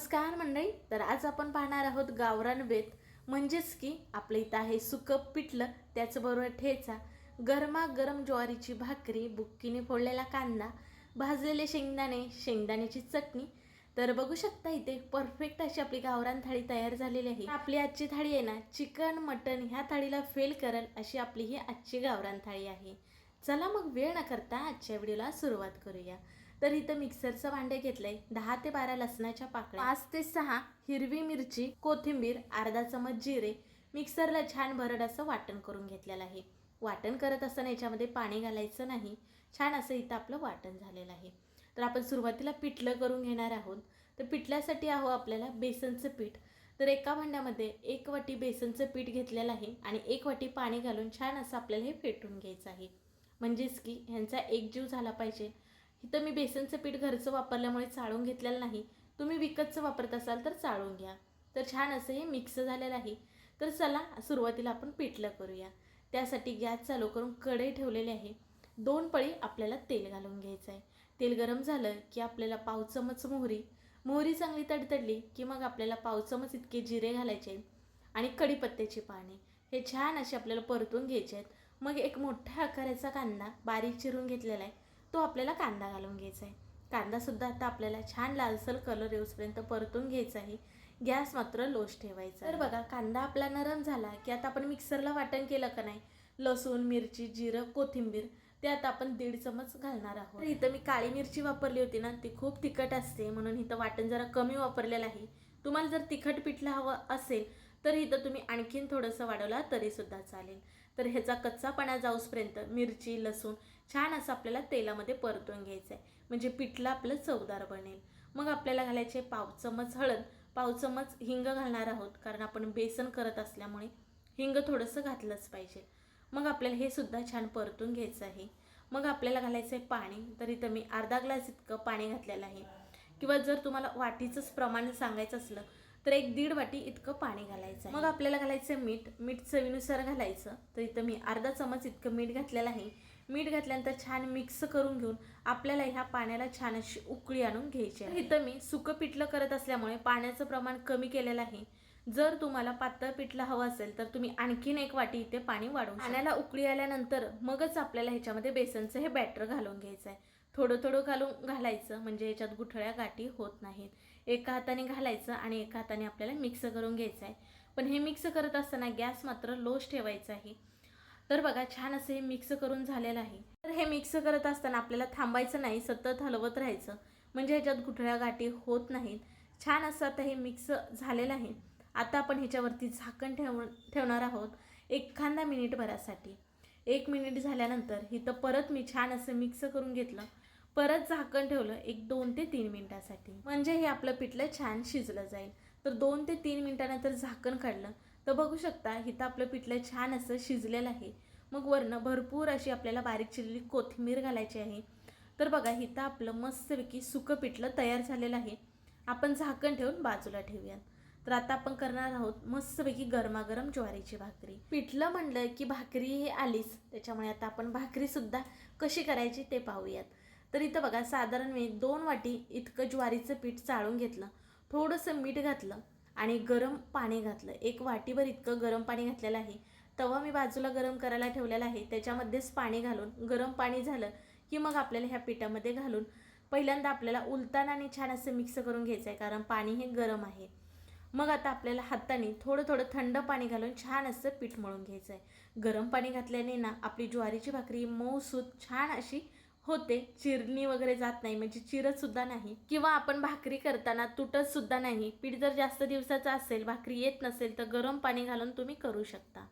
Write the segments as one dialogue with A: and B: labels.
A: नमस्कार मंडळी तर आज आपण पाहणार आहोत गावरान बेत. म्हणजेच की आपल्या इथं आहे सुकं पिठलं त्याचबरोबर ठेचा गरमागरम ज्वारीची भाकरी बुक्कीने फोडलेला कांदा भाजलेले शेंगदाणे शेंगदाण्याची चटणी. तर बघू शकता इथे परफेक्ट अशी आपली गावरान थाळी तयार झालेली आहे. आपली आजची थाळी आहे ना चिकन मटन ह्या थाळीला फेल करेल अशी आपली ही आजची गावरान थाळी आहे. चला मग वेळ न करता आजच्या व्हिडिओला सुरुवात करूया. तर इथं मिक्सरचं भांडे घेतलंय. दहा ते बारा लसणाच्या पाकळ्या. पाच ते सहा हिरवी मिरची कोथिंबीर अर्धा चमच जिरे. मिक्सरला छान भरड असं वाटण करून घेतलेलं आहे. वाटण करत असताना याच्यामध्ये पाणी घालायचं नाही. छान असं इथं आपलं वाटण झालेलं आहे. तर आपण सुरुवातीला पिठलं करून घेणार आहोत. तर पिठल्यासाठी आहो आपल्याला बेसनचं पीठ. तर एका भांड्यामध्ये एक वाटी बेसनचं पीठ घेतलेलं आहे आणि एक वाटी पाणी घालून छान असं आपल्याला हे फेटून घ्यायचं आहे. म्हणजेच की ह्यांचा एक जीव झाला पाहिजे. इथं मी बेसनचं पीठ घरचं वापरल्यामुळे चाळून घेतलेलं नाही. तुम्ही विकतचं वापरत असाल तर चाळून घ्या. तर छान असं हे मिक्स झालेलं आहे. तर चला सुरुवातीला आपण पिठलं करूया. त्यासाठी गॅस चालू करून कढई ठेवलेली आहे. दोन पळी आपल्याला तेल घालून घ्यायचं आहे तेल गरम झालं की आपल्याला पाव चमच मोहरी. मोहरी चांगली तडतडली की मग आपल्याला पाव चमच इतके जिरे घालायचे आणि कढीपत्त्याची पाने. हे छान असे आपल्याला परतून घ्यायचे आहेत. मग एक मोठ्या आकाराचा कांदा बारीक चिरून घेतलेला आहे. तो आपल्याला कांदा घालून घ्यायचा आहे. कांदासुद्धा आता आपल्याला छान लालसर कलर येऊसपर्यंत परतून घ्यायचा आहे. गॅस मात्र लोश ठेवायचा तर बघा कांदा आपला नरम झाला की आता आपण मिक्सरला वाटण केलं का नाही? लसूण मिरची जिरं कोथिंबीर ते आता आपण दीड चमच घालणार आहोत. तर इथं मी काळी मिरची वापरली होती ना ती खूप तिखट असते म्हणून इथं वाटण जरा कमी वापरलेलं आहे. तुम्हाला जर तिखट पिठलं हवं असेल तर इथं तुम्ही आणखीन थोडंसं वाढवला तरीसुद्धा चालेल. तर ह्याचा कच्चापणा जाऊसपर्यंत मिरची लसूण छान असं आपल्याला तेलामध्ये परतून घ्यायचं आहे म्हणजे पिठलं आपलं चवदार बनेल. मग आपल्याला घालायचे पाव चमच हळद. पाव चमच हिंग घालणार आहोत कारण आपण बेसन करत असल्यामुळे हिंग थोडंसं घातलंच पाहिजे. मग आपल्याला हे सुद्धा छान परतून घ्यायचं आहे. मग आपल्याला घालायचं आहे पाणी. तर इथं मी अर्धा ग्लास इतकं पाणी घातलेलं आहे. किंवा जर तुम्हाला वाटीचंच प्रमाण सांगायचं असलं तर एक दीड वाटी इतकं पाणी घालायचं मग आपल्याला घालायचं मीठ. मीठ चवीनुसार घालायचं. तर इथं मी अर्धा चमच इतकं मीठ घातलेलं आहे. मीठ घातल्यानंतर छान मिक्स करून घेऊन आपल्याला ह्या पाण्याला छान अशी उकळी आणून घ्यायची आहे. इथं मी सुकं पिठलं करत असल्यामुळे पाण्याचं प्रमाण कमी केलेलं आहे. जर तुम्हाला पातळ पिठलं हवं असेल तर तुम्ही आणखीन एक वाटी इथे पाणी वाढवून पाण्याला उकळी आल्यानंतर मगच आपल्याला ह्याच्यामध्ये बेसनचं हे बॅटर घालून घ्यायचं आहे. थोडं थोडं घालून घालायचं. म्हणजे याच्यात गुठळ्या गाठी होत नाहीत. एका हाताने घालायचं आणि एका हाताने आपल्याला मिक्स करून घ्यायचं आहे. पण हे मिक्स करत असताना गॅस मात्र लोच ठेवायचा आहे. तर बघा छान असं हे मिक्स करून झालेलं आहे. तर हे मिक्स करत असताना आपल्याला थांबायचं नाही सतत हलवत राहायचं. म्हणजे ह्याच्यात गुठळ्या गाठी होत नाहीत. छान असं आता हे मिक्स झालेलं आहे. आता आपण ह्याच्यावरती झाकण ठेव ठेवणार आहोत. एखादा मिनिटभरासाठी एक मिनिट झाल्यानंतर इथं परत मी छान असं मिक्स करून घेतलं. परत झाकण ठेवलं एक दोन ते तीन मिनिटासाठी. म्हणजे हे आपलं पिठलं छान शिजलं जाईल. तर दोन ते तीन मिनिटानंतर झाकण काढलं. तर बघू शकता इथं आपलं पिठलं छान असं शिजलेलं आहे. मग वरनं भरपूर अशी आपल्याला बारीक चिरलेली कोथिंबीर घालायची आहे. तर बघा इथं आपलं मस्तपैकी सुकं पिठलं तयार झालेलं आहे. आपण झाकण ठेवून बाजूला ठेवूयात. तर आता आपण करणार आहोत मस्तपैकी गरमागरम ज्वारीची भाकरी. पिठलं म्हणलं की भाकरी हे आलीच. त्याच्यामुळे आता आपण भाकरीसुद्धा कशी करायची ते पाहूयात. तर इथं बघा साधारण मी दोन वाटी इतकं ज्वारीचं पीठ चाळून घेतलं. थोडंसं मीठ घातलं आणि गरम पाणी घातलं. एक वाटीभर इतकं गरम पाणी घातलेलं आहे. तवा मी बाजूला गरम करायला ठेवलेला आहे. त्याच्यामध्येच पाणी घालून गरम पाणी झालं की मग आपल्याला ह्या पिठामध्ये घालून पहिल्यांदा आपल्याला उलताना आणि छान असं मिक्स करून घ्यायचं आहे कारण पाणी हे गरम आहे. मग आता आपल्याला हाताने थोडं थोडं थंड पाणी घालून छान असं पीठ मळून घ्यायचं आहे गरम पाणी घातल्याने ना आपली ज्वारीची भाकरी मऊसूत छान अशी होते चिरणी वगैरे जात नाही म्हणजे चिरत सुद्धा नाही. किंवा आपण भाकरी करताना तुटत सुद्धा नाही. पीठ जर जास्त दिवसाचं असेल भाकरी येत नसेल तर गरम पाणी घालून तुम्ही करू शकता.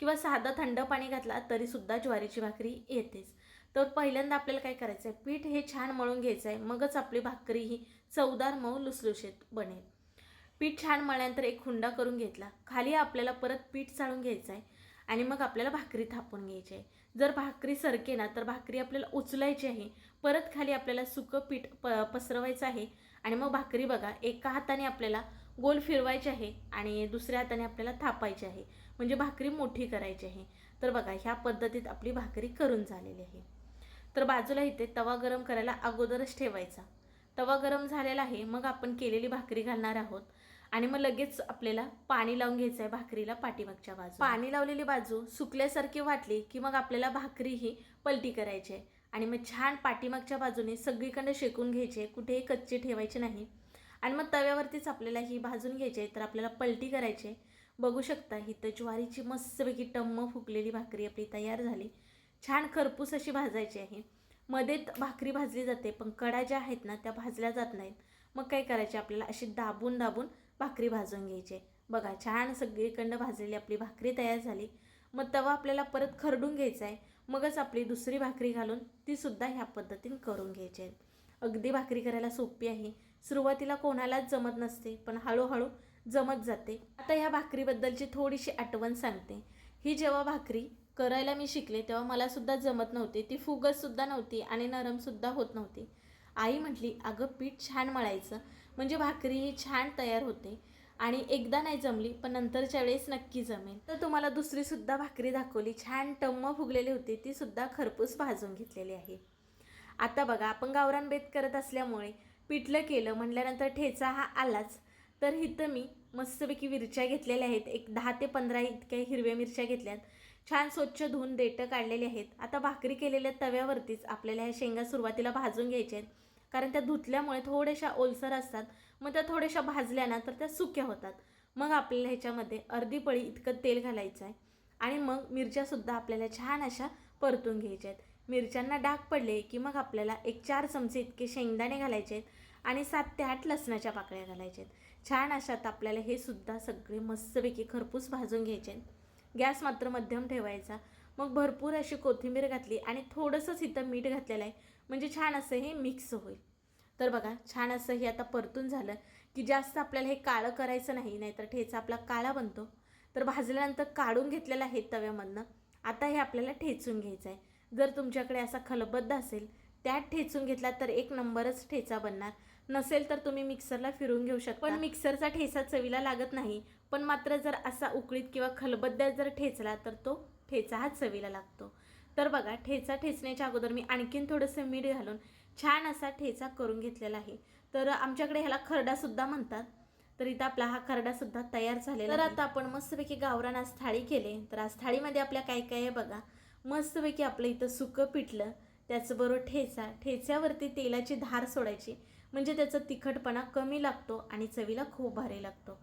A: किंवा साधं थंड पाणी घातला तरी सुद्धा ज्वारीची भाकरी येतेच. तर पहिल्यांदा आपल्याला काय करायचं आहे पीठ हे छान मळून घ्यायचं आहे मगच आपली भाकरी ही चवदार मऊ लुसलुशीत बनेल. पीठ छान मळल्यानंतर एक हुंडा करून घेतला. खाली आपल्याला परत पीठ चाळून घ्यायचं आहे आणि मग आपल्याला भाकरी थापून घ्यायची आहे. जर भाकरी सरके ना तर भाकरी आपल्याला उचलायची आहे. परत खाली आपल्याला सुकं पीठ प पसरवायचं आहे. आणि मग भाकरी बघा एका हाताने आपल्याला गोल फिरवायची आहे आणि दुसऱ्या हाताने आपल्याला थापायची आहे. म्हणजे भाकरी मोठी करायची आहे. तर बघा ह्या पद्धतीत आपली भाकरी करून झालेली आहे. तर बाजूला इथे तवा गरम करायला अगोदरच ठेवायचा. तवा गरम झालेला आहे मग आपण केलेली भाकरी घालणार आहोत. आणि मग लगेच आपल्याला पाणी लावून घ्यायचं आहे भाकरीला पाठीमागच्या बाजू पाणी लावलेली बाजू सुकल्यासारखी वाटली की मग आपल्याला भाकरी ही पलटी करायची आहे आणि मग छान पाठीमागच्या बाजूने सगळीकडे शेकून घ्यायचे कुठेही कच्चे ठेवायचे नाही. आणि मग तव्यावरतीच आपल्याला ही भाजून घ्यायची आहे तर आपल्याला पलटी करायची आहे बघू शकता ही तर ज्वारीची मस्तपैकी टम्म फुकलेली भाकरी आपली तयार झाली. छान खरपूस अशी भाजायची आहे. मध्येच भाकरी भाजली जाते पण कडा ज्या आहेत ना त्या भाजल्या जात नाहीत. मग काय करायचे आपल्याला अशी दाबून दाबून भाकरी भाजून घ्यायची. बघा छान सगळीकडनं भाजलेली आपली भाकरी तयार झाली. मग तवा आपल्याला परत खरडून घ्यायचा आहे. मगच आपली दुसरी भाकरी घालून ती सुद्धा ह्या पद्धतीने करून घ्यायची आहे. अगदी भाकरी करायला सोपी आहे. सुरुवातीला कोणालाच जमत नसते पण हळूहळू जमत जाते. आता ह्या भाकरीबद्दलची थोडीशी आठवण सांगते. ही जेव्हा भाकरी करायला मी शिकले तेव्हा मला सुद्धा जमत नव्हती. ती फुगतसुद्धा नव्हती आणि नरमसुद्धा होत नव्हती. आई म्हटली अगं पीठ छान मळायचं. म्हणजे भाकरी ही छान तयार होते आणि एकदा नाही जमली पण नंतरच्या वेळेस नक्की जमेल. तर तुम्हाला दुसरी सुद्धा भाकरी दाखवली छान टम्म फुगलेली होती ती सुद्धा खरपूस भाजून घेतलेली आहे. आता बघा आपण गावरान बेत करत असल्यामुळे पिठलं केलं म्हटल्यानंतर ठेचा हा आलाच. तर इथं मी मस्तपैकी मिरच्या घेतलेल्या आहेत. एक दहा ते पंधरा इतक्या हिरव्या मिरच्या घेतल्यात. छान स्वच्छ धुवून देटं काढलेली आहेत. आता भाकरी केलेल्या तव्यावरतीच आपल्याला ह्या शेंगा सुरुवातीला भाजून घ्यायच्या आहेत. कारण त्या धुतल्यामुळे थोड्याशा ओलसर असतात. मग त्या थोड्याशा भाजल्या ना तर त्या सुक्या होतात. मग आपल्याला ह्याच्यामध्ये अर्धी पळी इतकं तेल घालायचं आहे आणि मग मिरच्यासुद्धा आपल्याला छान अशा परतून घ्यायच्या आहेत. मिरच्यांना डाग पडले की मग आपल्याला एक चार चमचे इतके शेंगदाणे घालायचे आहेत. आणि सात ते आठ लसणाच्या पाकळ्या घालायच्या आहेत. छान अशात आपल्याला हे सुद्धा सगळे मस्तपैकी खरपूस भाजून घ्यायचे आहेत. गॅस मात्र मध्यम ठेवायचा. मग भरपूर अशी कोथिंबीर घातली आणि थोडंसंच इथं मीठ घातलेलं आहे. म्हणजे छान असं हे मिक्स होईल. तर बघा छान असं हे आता परतून झालं की जास्त आपल्याला हे काळं करायचं नाही नाहीतर ठेचा आपला काळा बनतो. तर भाजल्यानंतर काढून घेतलेलं आहे तव्यामधनं. आता हे आपल्याला ठेचून घ्यायचं आहे. जर तुमच्याकडे असा खलबद्ध असेल त्यात ठेचून घेतला तर एक नंबरच ठेचा बनणार. नसेल तर तुम्ही मिक्सरला फिरून घेऊ शकता. पण मिक्सरचा ठेचा चवीला लागत नाही. पण मात्र जर असा उकळीत किंवा खलबद्द्यात जर ठेचला तर तो ठेचा हा चवीला लागतो. तर बघा ठेचा ठेचण्याच्या अगोदर मी आणखीन थोडंसं मीठ घालून छान असा ठेचा करून घेतलेला आहे. तर आमच्याकडे ह्याला खरडासुद्धा म्हणतात. तर इथं आपला हा खरडासुद्धा तयार झालेला तर आता आपण मस्तपैकी गावरान आज थाळी केले. तर आज थाळीमध्ये आपल्या काय काय आहे बघा. मस्तपैकी आपलं इथं सुकं पिठलं त्याचबरोबर ठेचा. ठेच्यावरती तेलाची धार सोडायची. म्हणजे त्याचा तिखटपणा कमी लागतो आणि चवीला खूप भारी लागतो.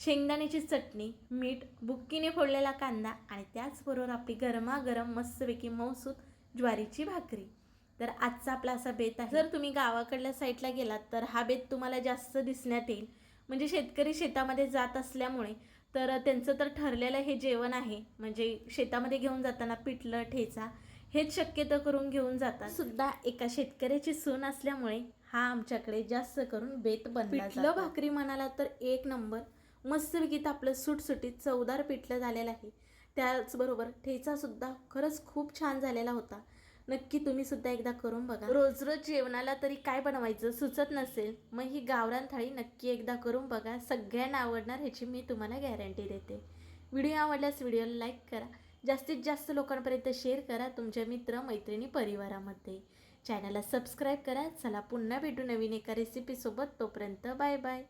A: शेंगदाण्याची चटणी मीठ बुक्कीने फोडलेला कांदा आणि त्याचबरोबर आपली गरमागरम मस्तपैकी मौसूद ज्वारीची भाकरी. तर आजचा आपला असा बेत आहे. जर तुम्ही गावाकडल्या साईडला गेलात तर हा बेत तुम्हाला जास्त दिसण्यात येईल. म्हणजे शेतकरी शेतामध्ये जात असल्यामुळे तर त्यांचं तर ठरलेलं हे जेवण आहे. म्हणजे शेतामध्ये घेऊन जाताना पिठलं ठेचा हेच शक्यतो करून घेऊन जातात. सुद्धा एका शेतकऱ्याची सून असल्यामुळे हा आमच्याकडे जास्त करून बेत बनला पिठलं भाकरी म्हणाला तर एक नंबर. मस्तपैकी आपलं सुटसुटीत चवदार पिठलं झालेलं आहे. त्याचबरोबर ठेचासुद्धा खरंच खूप छान झालेला होता. नक्की तुम्ही सुद्धा एकदा करून बघा. रोज रोज जेवणाला तरी काय बनवायचं सुचत नसेल मग ही गावरान थाळी नक्की एकदा करून बघा. सगळ्यांना आवडणार ह्याची मी तुम्हाला गॅरंटी देते. व्हिडिओ आवडल्यास व्हिडिओला लाईक करा. जास्तीत जास्त लोकांपर्यंत शेअर करा तुमच्या मित्र मैत्रिणी परिवारामध्ये. चॅनलला सबस्क्राईब करा. चला पुन्हा भेटू नवीन एका रेसिपीसोबत तोपर्यंत बाय बाय